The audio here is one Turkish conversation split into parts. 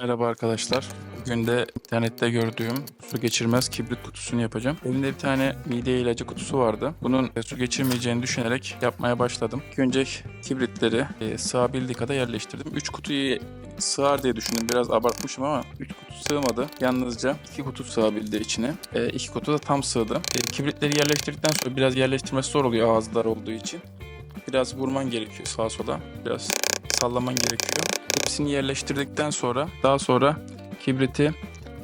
Merhaba arkadaşlar. Bugün de internette gördüğüm su geçirmez kibrit kutusunu yapacağım. Elimde bir tane mide ilacı kutusu vardı. Bunun e, su geçirmeyeceğini düşünerek yapmaya başladım. İlk önce kibritleri e, sığabildiği yerleştirdim. 3 kutuyu sığar diye düşündüm. Biraz abartmışım ama 3 kutu sığmadı. Yalnızca 2 kutu sığabildi içine. 2 kutu da tam sığdı. E, kibritleri yerleştirdikten sonra biraz yerleştirmesi zor oluyor ağızlar olduğu için. Biraz vurman gerekiyor sağa sola. Biraz sallaman gerekiyor. Hepsini yerleştirdikten sonra daha sonra kibriti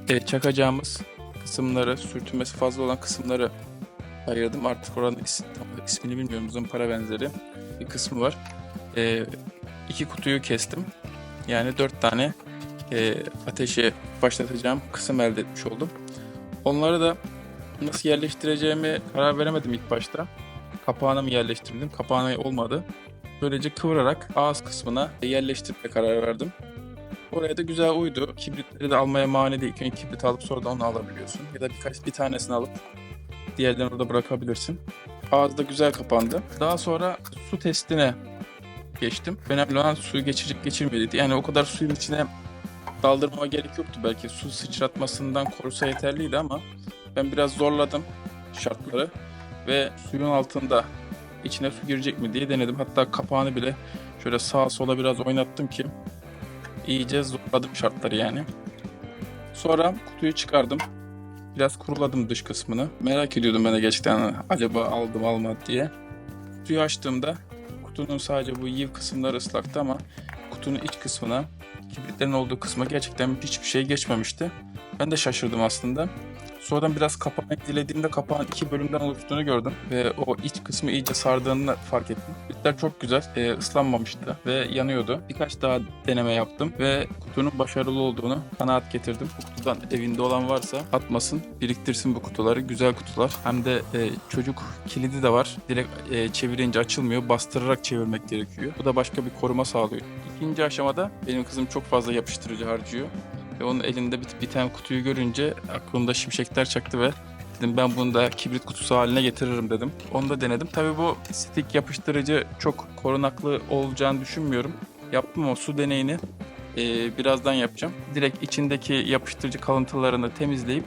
e, çakacağımız kısımları, sürtünmesi fazla olan kısımları ayırdım. Artık oranın is- tam ismini bilmiyorum. Zımpara benzeri bir kısmı var. E, iki kutuyu kestim. Yani dört tane e, ateşe başlatacağım kısım elde etmiş oldum. Onları da nasıl yerleştireceğimi karar veremedim ilk başta. Kapağına mı yerleştirdim? Kapağına olmadı. Böylece kıvırarak ağız kısmına yerleştirmeye karar verdim. Oraya da güzel uydu. Kibritleri de almaya mani değil. İlk kibrit alıp sonra da onu alabiliyorsun. Ya da birkaç bir tanesini alıp diğerlerini orada bırakabilirsin. Ağız da güzel kapandı. Daha sonra su testine geçtim. Önemli olan suyu geçirecek geçirmeydi. Yani o kadar suyun içine daldırmama gerek yoktu. Belki su sıçratmasından korusa yeterliydi ama ben biraz zorladım şartları ve suyun altında içine su girecek mi diye denedim. Hatta kapağını bile şöyle sağa sola biraz oynattım ki iyice zorladım şartları yani. Sonra kutuyu çıkardım. Biraz kuruladım dış kısmını. Merak ediyordum ben de gerçekten acaba aldım almadı diye. Kutuyu açtığımda kutunun sadece bu yiv kısımları ıslaktı ama kutunun iç kısmına kibritlerin olduğu kısma gerçekten hiçbir şey geçmemişti. Ben de şaşırdım aslında. Sonradan biraz kapağını incelediğimde kapağın iki bölümden oluştuğunu gördüm. Ve o iç kısmı iyice sardığını fark ettim. Bitler çok güzel. E, ıslanmamıştı ve yanıyordu. Birkaç daha deneme yaptım ve kutunun başarılı olduğunu kanaat getirdim. Bu kutudan evinde olan varsa atmasın, biriktirsin bu kutuları. Güzel kutular. Hem de e, çocuk kilidi de var. Direkt e, çevirince açılmıyor. Bastırarak çevirmek gerekiyor. Bu da başka bir koruma sağlıyor. İkinci aşamada benim kızım çok fazla yapıştırıcı harcıyor. Ve onun elinde bir tane kutuyu görünce aklımda şimşekler çaktı ve dedim ben bunu da kibrit kutusu haline getiririm dedim. Onu da denedim. Tabii bu stick yapıştırıcı çok korunaklı olacağını düşünmüyorum. Yaptım ama su deneyini e, birazdan yapacağım. Direkt içindeki yapıştırıcı kalıntılarını temizleyip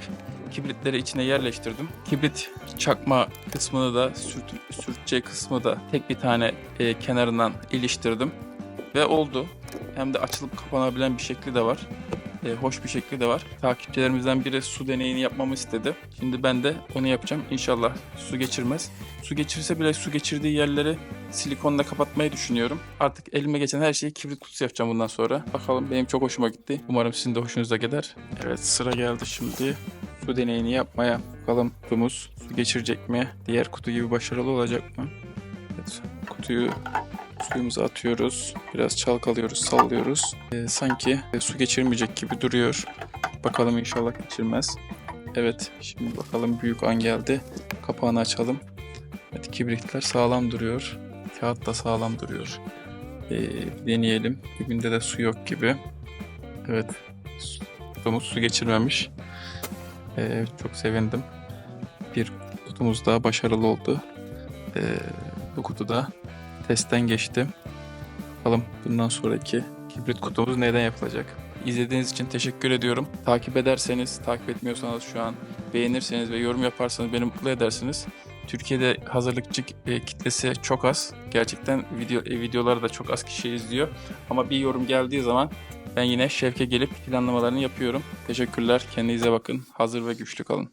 kibritleri içine yerleştirdim. Kibrit çakma kısmını da sürt, sürteceği kısmı da tek bir tane e, kenarından iliştirdim. Ve oldu. Hem de açılıp kapanabilen bir şekli de var e, hoş bir şekli de var. Takipçilerimizden biri su deneyini yapmamı istedi. Şimdi ben de onu yapacağım. İnşallah su geçirmez. Su geçirse bile su geçirdiği yerleri silikonla kapatmayı düşünüyorum. Artık elime geçen her şeyi kibrit kutusu yapacağım bundan sonra. Bakalım benim çok hoşuma gitti. Umarım sizin de hoşunuza gider. Evet sıra geldi şimdi. Su deneyini yapmaya. Bakalım kutumuz su geçirecek mi? Diğer kutu gibi başarılı olacak mı? Evet, kutuyu suyumuzu atıyoruz. Biraz çalkalıyoruz, sallıyoruz. Ee, sanki su geçirmeyecek gibi duruyor. Bakalım inşallah geçirmez. Evet, şimdi bakalım büyük an geldi. Kapağını açalım. Evet, kibritler sağlam duruyor. Kağıt da sağlam duruyor. Ee, deneyelim. Dibinde de su yok gibi. Evet, kutumuz su geçirmemiş. Ee, çok sevindim. Bir kutumuz daha başarılı oldu. Ee, bu kutuda testten geçti. Bakalım bundan sonraki kibrit kutumuz neden yapılacak? İzlediğiniz için teşekkür ediyorum. Takip ederseniz, takip etmiyorsanız şu an beğenirseniz ve yorum yaparsanız beni mutlu edersiniz. Türkiye'de hazırlıkçı e, kitlesi çok az. Gerçekten video e, videoları da çok az kişi izliyor. Ama bir yorum geldiği zaman ben yine şevke gelip planlamalarını yapıyorum. Teşekkürler. Kendinize bakın. Hazır ve güçlü kalın.